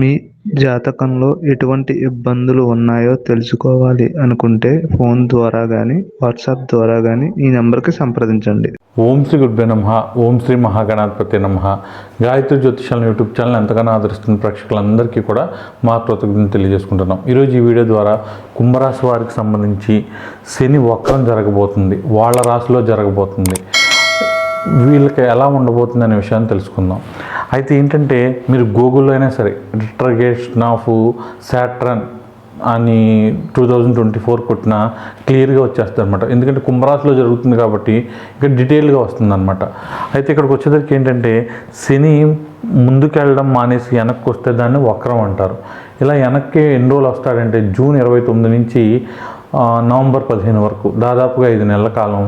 మీ జాతకంలో ఎటువంటి ఇబ్బందులు ఉన్నాయో తెలుసుకోవాలి అనుకుంటే ఫోన్ ద్వారా కానీ వాట్సాప్ ద్వారా కానీ ఈ నెంబర్కి సంప్రదించండి. ఓం శ్రీ గురుభ్య నమ. ఓం శ్రీ మహాగణాధిపతి నమ. గాయత్రి జ్యోతిషాలను యూట్యూబ్ ఛానల్ ఎంతగానో ఆదరిస్తున్న ప్రేక్షకులందరికీ కూడా మా కృతజ్ఞతలు తెలియజేసుకుంటున్నాం. ఈరోజు ఈ వీడియో ద్వారా కుంభరాశి వారికి సంబంధించి శని వక్రం జరగబోతుంది. వాళ్ళ రాశిలో జరగబోతుంది. వీళ్ళకి ఎలా ఉండబోతుంది అనే విషయాన్ని తెలుసుకుందాం. అయితే ఏంటంటే మీరు గూగుల్లో అయినా సరే రిట్రగేషన్ ఆఫ్ సాట్రన్ అని టూ థౌజండ్ ట్వంటీ ఫోర్ కొట్టిన క్లియర్గా వచ్చేస్తుంది అనమాట ఎందుకంటే కుంభరాశిలో జరుగుతుంది కాబట్టి ఇక్కడ డీటెయిల్గా వస్తుంది అనమాట అయితే ఇక్కడికి వచ్చేసరికి ఏంటంటే శని ముందుకెళ్ళడం మానేసి వెనక్కి వస్తే దాన్ని వక్రం అంటారు. ఇలా వెనక్కి ఎన్ని రోజులు వస్తాడంటే జూన్ ఇరవై తొమ్మిది నుంచి నవంబర్ పదిహేను వరకు దాదాపుగా ఐదు నెలల కాలం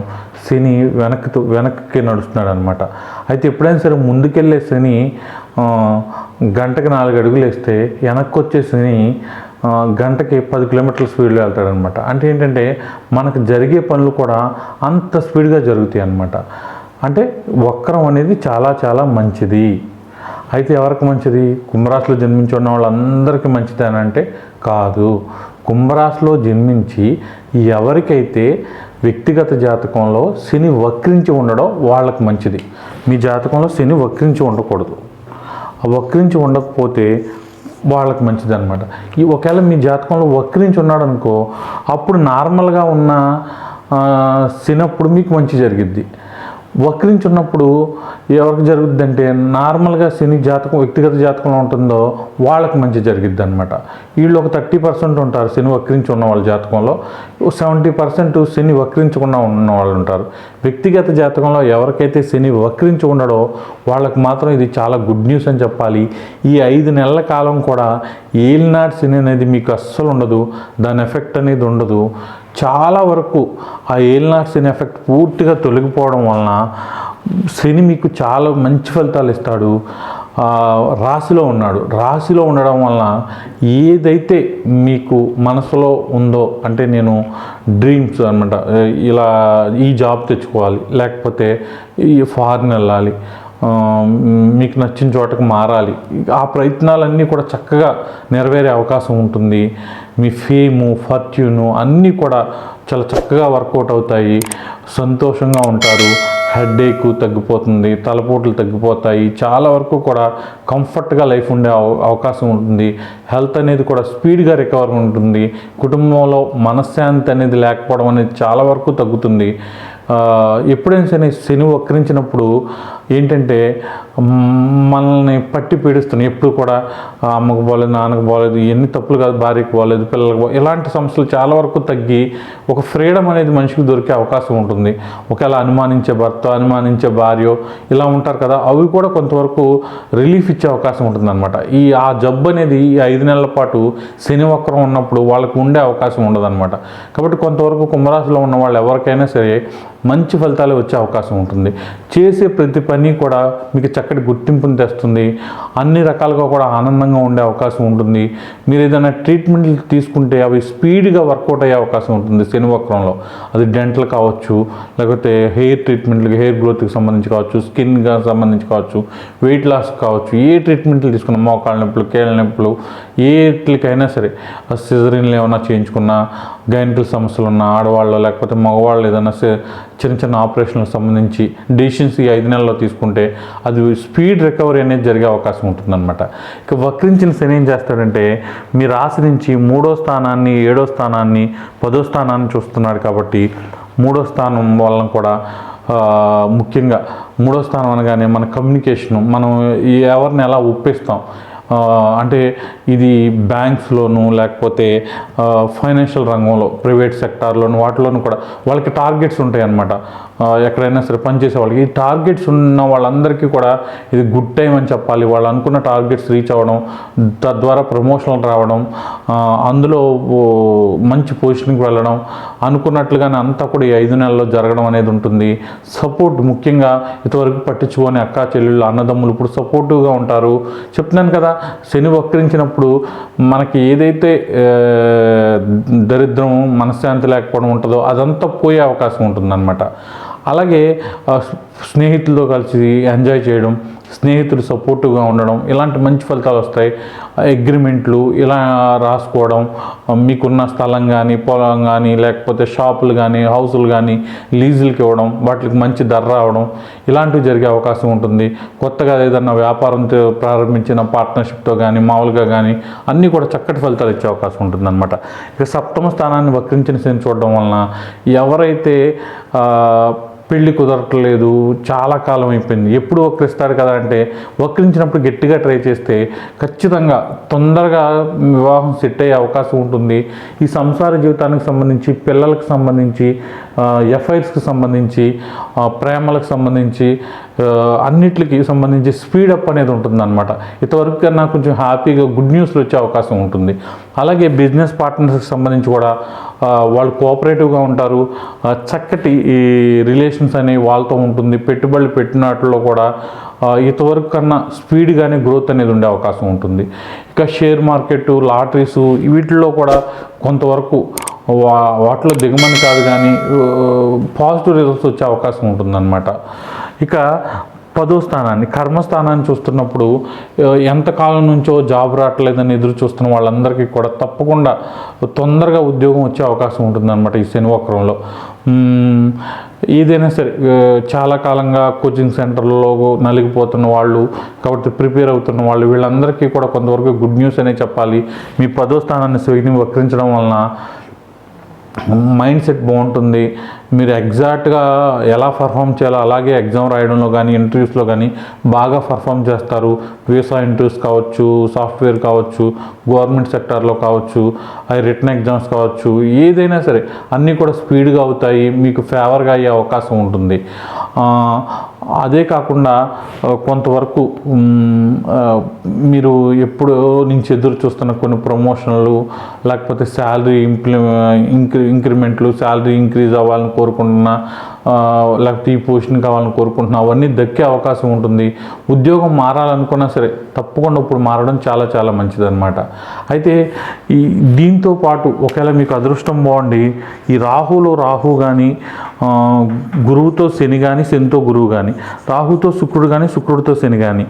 శని వెనక్కి వెనక్కి నడుస్తున్నాడు అనమాట అయితే ఎప్పుడైనా సరే ముందుకెళ్ళే శని గంటకి నాలుగు అడుగులు వేస్తే వెనక్కి వచ్చే శని గంటకి పది కిలోమీటర్ల స్పీడ్లో వెళ్తాడనమాట అంటే ఏంటంటే మనకు జరిగే పనులు కూడా అంత స్పీడ్గా జరుగుతాయి అన్నమాట. అంటే వక్రం అనేది చాలా చాలా మంచిది. అయితే ఎవరికి మంచిది? కుంభరాశిలో జన్మించి ఉన్న వాళ్ళందరికీ మంచిది అని అంటే కాదు. కుంభరాశిలో జన్మించి ఎవరికైతే వ్యక్తిగత జాతకంలో శని వక్రించి ఉండడం వాళ్ళకి మంచిది. మీ జాతకంలో శని వక్రించి ఉండకూడదు. వక్రించి ఉండకపోతే వాళ్ళకి మంచిది అనమాట ఈ ఒకవేళ మీ జాతకంలో వక్రించి ఉన్నాడు అనుకో అప్పుడు నార్మల్గా ఉన్న శని అప్పుడు మీకు మంచి జరిగిద్ది. వక్రించి ఉన్నప్పుడు ఎవరికి జరుగుద్ది అంటే నార్మల్గా శని జాతకం వ్యక్తిగత జాతకంలో ఉంటుందో వాళ్ళకి మంచి జరిగిద్ది అనమాట వీళ్ళు ఒక థర్టీ పర్సెంట్ ఉంటారు శని వక్రించి ఉన్న వాళ్ళ జాతకంలో. సెవెంటీ పర్సెంట్ శని వక్రించకుండా ఉన్న వాళ్ళు ఉంటారు. వ్యక్తిగత జాతకంలో ఎవరికైతే శని వక్రించి ఉండడో వాళ్ళకి మాత్రం ఇది చాలా గుడ్ న్యూస్ అని చెప్పాలి. ఈ ఐదు నెలల కాలం కూడా ఏలినాటి శని అనేది మీకు అస్సలు ఉండదు. దాని ఎఫెక్ట్ అనేది ఉండదు. చాలా వరకు ఆ ఏలినాటి శని ఎఫెక్ట్ పూర్తిగా తొలగిపోవడం వలన శని మీకు చాలా మంచి ఫలితాలు ఇస్తాడు. రాశిలో ఉన్నాడు. రాశిలో ఉండడం వలన ఏదైతే మీకు మనసులో ఉందో అంటే నేను డ్రీమ్స్ అనమాట ఇలా ఈ జాబ్ తెచ్చుకోవాలి లేకపోతే ఈ ఫారిన్ వెళ్ళాలి మీకు నచ్చిన చోటకు మారాలి. ఆ ప్రయత్నాలన్నీ కూడా చక్కగా నెరవేరే అవకాశం ఉంటుంది. మీ ఫేము ఫార్చ్యూను అన్నీ కూడా చాలా చక్కగా వర్కౌట్ అవుతాయి. సంతోషంగా ఉంటారు. హెడేక్ తగ్గిపోతుంది తలపోట్లు తగ్గిపోతాయి. చాలా వరకు కూడా కంఫర్ట్గా లైఫ్ ఉండే అవకాశం ఉంటుంది. హెల్త్ అనేది కూడా స్పీడ్గా రికవర్ ఉంటుంది. కుటుంబంలో మనశ్శాంతి అనేది లేకపోవడం అనేది చాలా వరకు తగ్గుతుంది. ఎప్పుడైనా సరే శని వక్రించినప్పుడు ఏంటంటే మనల్ని పట్టి పీడిస్తున్నాయి ఎప్పుడు కూడా అమ్మకు బాగోలేదు నాన్నకు బాగోలేదు ఎన్ని తప్పులు కాదు భార్యకు బాగోలేదు పిల్లలకు ఇలాంటి సమస్యలు చాలా వరకు తగ్గి ఒక ఫ్రీడమ్ అనేది మనిషికి దొరికే అవకాశం ఉంటుంది. ఒకవేళ అనుమానించే భర్త అనుమానించే భార్య ఇలా ఉంటారు కదా అవి కూడా కొంతవరకు రిలీఫ్ ఇచ్చే అవకాశం ఉంటుంది అనమాట ఈ ఆ జబ్బు అనేది ఈ ఐదు నెలల పాటు శని వక్రం ఉన్నప్పుడు వాళ్ళకు ఉండే అవకాశం ఉండదన్నమాట. కాబట్టి కొంతవరకు కుంభరాశిలో ఉన్న వాళ్ళు ఎవరికైనా సరే మంచి ఫలితాలు వచ్చే అవకాశం ఉంటుంది. చేసే ప్రతి పని కూడా మీకు చక్క చక్కటి గుర్తింపుని తెస్తుంది? అన్ని రకాలుగా కూడా ఆనందంగా ఉండే అవకాశం ఉంటుంది. మీరు ఏదైనా ట్రీట్మెంట్లు తీసుకుంటే అవి స్పీడ్గా వర్కౌట్ అయ్యే అవకాశం ఉంటుంది శనివక్రంలో అది డెంటల్ కావచ్చు లేకపోతే హెయిర్ ట్రీట్మెంట్లకి హెయిర్ గ్రోత్కి సంబంధించి కావచ్చు స్కిన్గా సంబంధించి కావచ్చు వెయిట్ లాస్ కావచ్చు ఏ ట్రీట్మెంట్లు తీసుకున్నా మోకాళ్ళ నొప్పులు కీళ్ళ నొప్పులు ఏట్లకైనా సరే సిజరీన్లు ఏమైనా చేయించుకున్నా గైనికల్ సమస్యలు ఉన్న ఆడవాళ్ళు లేకపోతే మగవాళ్ళు ఏదైనా చిన్న చిన్న ఆపరేషన్లకు సంబంధించి డెసిషన్స్ ఈ ఐదు నెలల్లో తీసుకుంటే అది స్పీడ్ రికవరీ అనేది జరిగే అవకాశం ఉంటుందన్నమాట. ఇక వక్రించిన శని ఏం చేస్తాడంటే మీ రాశి నుంచి మూడో స్థానాన్ని ఏడో స్థానాన్ని పదో స్థానాన్ని చూస్తున్నాడు కాబట్టి మూడో స్థానం వలన కూడా ముఖ్యంగా మూడో స్థానం అనగానే మన కమ్యూనికేషను మనం ఎవరిని ఎలా ఒప్పిస్తాం అంటే ఇది బ్యాంక్స్లోను లేకపోతే ఫైనాన్షియల్ రంగంలో ప్రైవేట్ సెక్టార్లోను వాటిలోనూ కూడా వాళ్ళకి టార్గెట్స్ ఉంటాయి అన్నమాట ఎక్కడైనా సరే పనిచేసే వాళ్ళకి. ఈ టార్గెట్స్ ఉన్న వాళ్ళందరికీ కూడా ఇది గుడ్ టైం అని చెప్పాలి. వాళ్ళు అనుకున్న టార్గెట్స్ రీచ్ అవ్వడం తద్వారా ప్రమోషన్లు రావడం అందులో మంచి పొజిషన్కి వెళ్ళడం అనుకున్నట్లుగానే అంతా కూడా ఈ ఐదు నెలల్లో జరగడం అనేది ఉంటుంది. సపోర్ట్ ముఖ్యంగా ఇంతవరకు పట్టించుకొని అక్క చెల్లెళ్ళు అన్నదమ్ములు ఇప్పుడు సపోర్టివ్గా ఉంటారు. చెప్తున్నాను కదా శని వక్రించినప్పుడు మనకి ఏదైతే దరిద్రం మనశ్శాంతి లేకపోవడం ఉంటుందో అదంతా పోయే అవకాశం ఉంటుందన్నమాట. అలాగే స్నేహితులతో కలిసి ఎంజాయ్ చేయడం స్నేహితులు సపోర్టివ్గా ఉండడం ఇలాంటి మంచి ఫలితాలు వస్తాయి. అగ్రిమెంట్లు ఇలా రాసుకోవడం మీకున్న స్థలం కానీ పొలం కానీ లేకపోతే షాపులు కానీ హౌసులు కానీ లీజులకి ఇవ్వడం వాటికి మంచి ధర రావడం ఇలాంటివి జరిగే అవకాశం ఉంటుంది. కొత్తగా ఏదన్నా వ్యాపారంతో ప్రారంభించిన పార్ట్నర్షిప్తో కానీ మామూలుగా కానీ అన్నీ కూడా చక్కటి ఫలితాలు ఇచ్చే అవకాశం ఉంటుంది అనమాట ఇక సప్తమ స్థానాన్ని వక్రించిన శని చూడడం వలన ఎవరైతే పెళ్ళి పెళ్ళి కుదరట్లేదు చాలా కాలం అయిపోయింది. ఎప్పుడు వక్రిస్తారు కదా అంటే వక్రించినప్పుడు గట్టిగా ట్రై చేస్తే ఖచ్చితంగా తొందరగా వివాహం సెట్ అయ్యే అవకాశం ఉంటుంది. ఈ సంసార జీవితానికి సంబంధించి పిల్లలకు సంబంధించి ఎఫ్ఐఆర్స్కి సంబంధించి ప్రేమలకు సంబంధించి అన్నిటికి సంబంధించి స్పీడప్ అనేది ఉంటుందన్నమాట. ఇంతవరకు కన్నా కొంచెం హ్యాపీగా గుడ్ న్యూస్లు వచ్చే అవకాశం ఉంటుంది. అలాగే బిజినెస్ పార్ట్నర్స్కి సంబంధించి కూడా వాళ్ళు కోఆపరేటివ్గా ఉంటారు. చక్కటి ఈ రిలేషన్స్ అనేవి వాళ్ళతో ఉంటుంది. పెట్టుబడులు పెట్టినట్లో కూడా ఇంతవరకు కన్నా స్పీడ్గానే గ్రోత్ అనేది ఉండే అవకాశం ఉంటుంది. ఇక షేర్ మార్కెట్ లాటరీస్ వీటిల్లో కూడా కొంతవరకు వా వాటిలో దిగమని కాదు కానీ పాజిటివ్ రిజల్ట్స్ వచ్చే అవకాశం ఉంటుందన్నమాట. ఇక పదో స్థానాన్ని కర్మస్థానాన్ని చూస్తున్నప్పుడు ఎంతకాలం నుంచో జాబ్ రావట్లేదని ఎదురు చూస్తున్న వాళ్ళందరికీ కూడా తప్పకుండా తొందరగా ఉద్యోగం వచ్చే అవకాశం ఉంటుందన్నమాట ఈ శనివక్రంలో ఏదైనా సరే చాలా కాలంగా కోచింగ్ సెంటర్లో నలిగిపోతున్న వాళ్ళు కాబట్టి ప్రిపేర్ అవుతున్న వాళ్ళు వీళ్ళందరికీ కూడా కొంతవరకు గుడ్ న్యూస్ అనే చెప్పాలి. మీ పదో స్థానాన్ని స్వీని వక్రించడం వలన మైండ్ సెట్ బాగుంటుంది. మీరు ఎగ్జాక్ట్గా ఎలా పర్ఫామ్ చేయాలో అలాగే ఎగ్జామ్ రాయడంలో కానీ ఇంటర్వ్యూస్లో కానీ బాగా పర్ఫామ్ చేస్తారు. వీసా ఇంటర్వ్యూస్ కావచ్చు సాఫ్ట్వేర్ కావచ్చు గవర్నమెంట్ సెక్టార్లో కావచ్చు అవి రిటర్న్ ఎగ్జామ్స్ కావచ్చు ఏదైనా సరే అన్నీ కూడా స్పీడ్గా అవుతాయి. మీకు ఫేవర్గా అయ్యే అవకాశం ఉంటుంది. అదే కాకుండా కొంతవరకు మీరు ఎప్పుడో నుంచి ఎదురు చూస్తున్న కొన్ని ప్రమోషన్లు లేకపోతే శాలరీ ఇంప్లి ఇంక్రిమెంట్లు శాలరీ ఇంక్రీజ్ అవ్వాలని కోరుకుంటున్నా లేకపోతే ఈ పొజిషన్ కావాలని కోరుకుంటున్నా అవన్నీ దక్కే అవకాశం ఉంటుంది. ఉద్యోగం మారాలనుకున్నా సరే తప్పకుండా ఇప్పుడు మారడం చాలా చాలా మంచిదన్నమాట. అయితే ఈ దీంతో పాటు ఒకవేళ మీకు అదృష్టం బాగుండి ఈ రాహులో రాహు కానీ గురువుతో శని కానీ శనితో గురువు కానీ రాహుతో శుక్రుడు కానీ శుక్రుడితో శని కానీ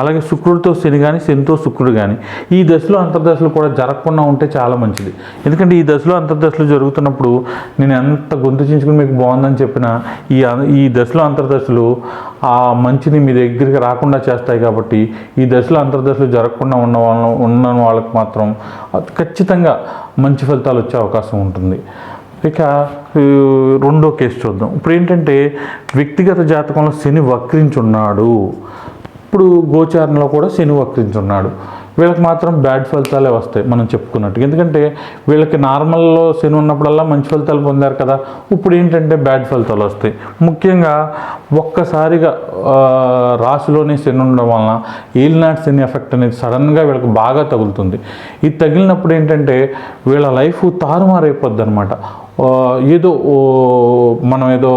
అలాగే శుక్రుడితో శని కానీ శనితో శుక్రుడు కానీ ఈ దశలో అంతర్దశలు కూడా జరగకుండా ఉంటే చాలా మంచిది. ఎందుకంటే ఈ దశలో అంతర్దశలు జరుగుతున్నప్పుడు నేను ఎంత గొంతు చించుకుని మీకు బాగుంది బాగుందని చెప్పిన ఈ ఈ దశలో అంతర్దశలు ఆ మంచిని మీ దగ్గరికి రాకుండా చేస్తాయి కాబట్టి ఈ దశలో అంతర్దశలు జరగకుండా ఉన్న వాళ్ళ ఉన్న వాళ్ళకి మాత్రం ఖచ్చితంగా మంచి ఫలితాలు వచ్చే అవకాశం ఉంటుంది. ఇక రెండో కేసు చూద్దాం. ఇప్పుడు ఏంటంటే వ్యక్తిగత జాతకంలో శని వక్రించున్నాడు. ఇప్పుడు గోచారంలో కూడా శని వక్రించున్నాడు. వీళ్ళకి మాత్రం బ్యాడ్ ఫలితాలే వస్తాయి మనం చెప్పుకున్నట్టు. ఎందుకంటే వీళ్ళకి నార్మల్లో శని ఉన్నప్పుడల్లా మంచి ఫలితాలు పొందారు కదా ఇప్పుడు ఏంటంటే బ్యాడ్ ఫలితాలు వస్తాయి. ముఖ్యంగా ఒక్కసారిగా రాశిలోనే శని ఉండడం వలన ఈల్నాట్ శని ఎఫెక్ట్ అనేది సడన్గా వీళ్ళకి బాగా తగులుతుంది. ఇది తగిలినప్పుడు ఏంటంటే వీళ్ళ లైఫ్ తారుమారైపోద్ది అనమాట ఏదో మనం ఏదో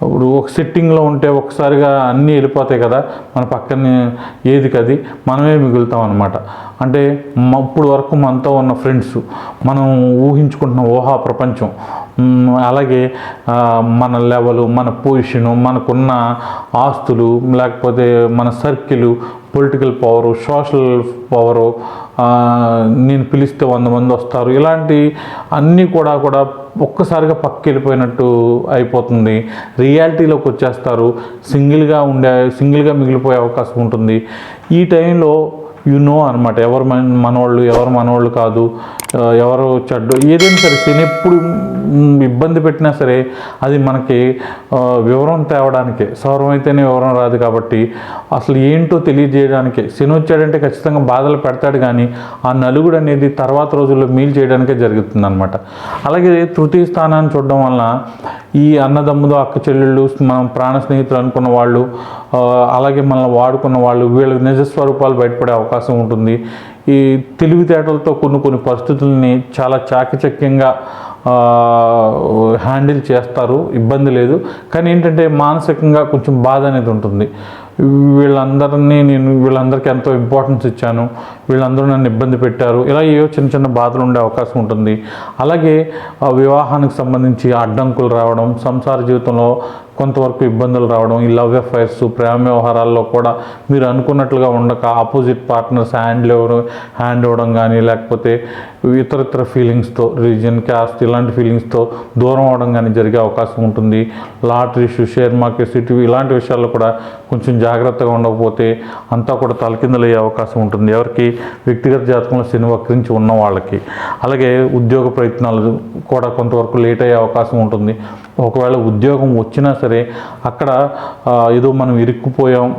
ఇప్పుడు ఒక సిట్టింగ్లో ఉంటే ఒకసారిగా అన్నీ వెళ్ళిపోతాయి కదా మన పక్కనే ఏది కది మనమే మిగులుతాం అనమాట అంటే ఇప్పుడు వరకు మనతో ఉన్న ఫ్రెండ్స్ మనం ఊహించుకుంటున్న ఊహా ప్రపంచం అలాగే మన లెవెలు మన పొజిషను మనకున్న ఆస్తులు లేకపోతే మన circle political power social power నేను పిలిస్తే వంద మంది వస్తారు ఇలాంటి అన్నీ కూడా కూడా ఒక్కసారిగా పక్కకి వెళ్ళిపోయినట్టు అయిపోతుంది. రియాలిటీలోకి వచ్చేస్తారు. సింగిల్గా ఉండే సింగిల్గా మిగిలిపోయే అవకాశం ఉంటుంది. ఈ టైంలో యు నో అనమాట ఎవరు మన మనవాళ్ళు ఎవరు మనవాళ్ళు కాదు. ఎవరు చెడ్డు ఏదైనా సరే శని ఎప్పుడు ఇబ్బంది పెట్టినా సరే అది మనకి వివరం తేవడానికే. సౌరం అయితేనే వివరం రాదు కాబట్టి అసలు ఏంటో తెలియజేయడానికే. శని వచ్చాడంటే ఖచ్చితంగా బాధలు పెడతాడు కానీ ఆ నలుగుడు అనేది తర్వాత రోజుల్లో మీల్ చేయడానికే జరుగుతుంది అనమాట అలాగే తృతీయ స్థానాన్ని చూడడం వలన ఈ అన్నదమ్ములు అక్క చెల్లెళ్ళు మనం ప్రాణ స్నేహితులు అనుకున్న వాళ్ళు అలాగే మనల్ని వాడుకున్న వాళ్ళు వీళ్ళ నిజ స్వరూపాలు బయటపడే అవకాశం ఉంటుంది. ఈ తెలివితేటలతో కొన్ని కొన్ని పరిస్థితుల్ని చాలా చాకచక్యంగా హ్యాండిల్ చేస్తారు. ఇబ్బంది లేదు. కానీ ఏంటంటే మానసికంగా కొంచెం బాధ అనేది ఉంటుంది. వీళ్ళందరినీ నేను వీళ్ళందరికీ ఎంతో ఇంపార్టెన్స్ ఇచ్చాను. వీళ్ళందరూ నన్ను ఇబ్బంది పెట్టారు. ఇలా ఏవో చిన్న చిన్న బాధలు ఉండే అవకాశం ఉంటుంది. అలాగే వివాహానికి సంబంధించి అడ్డంకులు రావడం సంసార జీవితంలో కొంతవరకు ఇబ్బందులు రావడం ఈ లవ్ అఫైర్స్ ప్రేమ వ్యవహారాల్లో కూడా మీరు అనుకున్నట్లుగా ఉండక ఆపోజిట్ పార్ట్నర్స్ హ్యాండ్ ఎవరు హ్యాండ్ ఇవ్వడం కానీ లేకపోతే ఇతర ఇతర ఫీలింగ్స్తో రిలీజన్ క్యాస్ట్ ఇలాంటి ఫీలింగ్స్తో దూరం అవడం కానీ జరిగే అవకాశం ఉంటుంది. లాటరీ ఇష్యూ షేర్ మార్కెట్స్ ఇటు ఇలాంటి విషయాల్లో కూడా కొంచెం జాగ్రత్తగా ఉండకపోతే అంతా కూడా తలకిందలయ్యే అవకాశం ఉంటుంది. ఎవరికి? వ్యక్తిగత జాతకంలో శని వక్రించి ఉన్న వాళ్ళకి. అలాగే ఉద్యోగ ప్రయత్నాలు కూడా కొంతవరకు లేట్ అయ్యే అవకాశం ఉంటుంది. ఒకవేళ ఉద్యోగం వచ్చినా సరే అక్కడ ఏదో మనం ఇరుక్కుపోయాం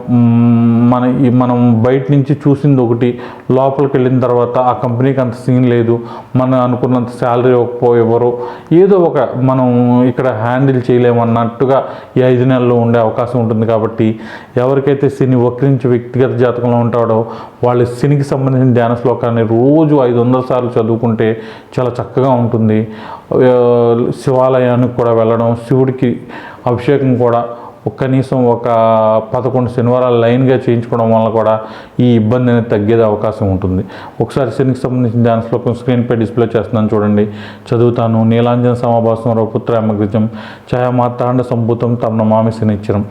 మన మనం బయట నుంచి చూసింది ఒకటి లోపలికి వెళ్ళిన తర్వాత ఆ కంపెనీకి అంత సీన్ లేదు మనం అనుకున్నంత శాలరీ ఇవ్వకపో ఏదో ఒక మనం ఇక్కడ హ్యాండిల్ చేయలేమన్నట్టుగా ఈ ఐదు నెలల్లో ఉండే అవకాశం ఉంటుంది కాబట్టి ఎవరికైతే శని వక్రించి వ్యక్తిగత జాతకంలో ఉంటాడో వాళ్ళ శనికి సంబంధించిన ధ్యాన శ్లోకాన్ని రోజు ఐదు వందల సార్లు చదువుకుంటే చాలా చక్కగా ఉంటుంది. శివాలయానికి కూడా వెళ్ళడం శివుడికి అభిషేకం కూడా కనీసం ఒక పదకొండు శనివారాలు లైన్గా చేయించుకోవడం వల్ల కూడా ఈ ఇబ్బంది అనేది తగ్గేది అవకాశం ఉంటుంది. ఒకసారి శనికి సంబంధించిన ధ్యాన శ్లోకం స్క్రీన్పై డిస్ప్లే చేస్తున్నాను చూడండి. చదువుతాను. నీలాంజన సమాభాసం రౌపుత్ర అమ్మగ్రజం ఛాయామాతాండ సంభూతం తమ మామి శనిచ్చరం.